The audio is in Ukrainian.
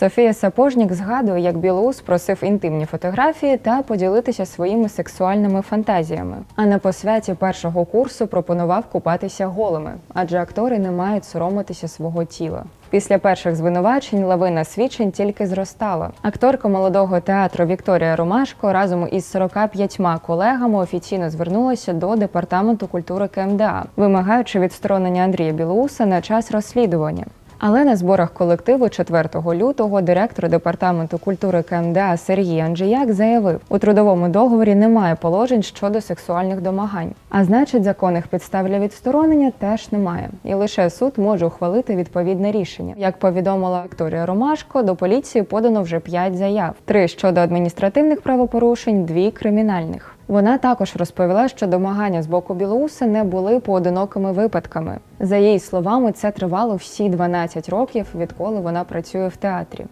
Софія Сапожнік згадує, як Білоус просив інтимні фотографії та поділитися своїми сексуальними фантазіями. А на посвяті першого курсу пропонував купатися голими, адже актори не мають соромитися свого тіла. Після перших звинувачень лавина свідчень тільки зростала. Акторка молодого театру Вікторія Ромашко разом із 45 колегами офіційно звернулася до департаменту культури КМДА, вимагаючи відсторонення Андрія Білоуса на час розслідування. Але на зборах колективу 4 лютого директор департаменту культури КМДА Сергій Анджіяк заявив, у трудовому договорі немає положень щодо сексуальних домагань. А значить, законних підстав для відсторонення теж немає. І лише суд може ухвалити відповідне рішення. Як повідомила Вікторія Ромашко, до поліції подано вже 5 заяв: три щодо адміністративних правопорушень, дві кримінальних. Вона також розповіла, що домагання з боку білоуси не були поодинокими випадками. За її словами, це тривало всі 12 років, відколи вона працює в театрі.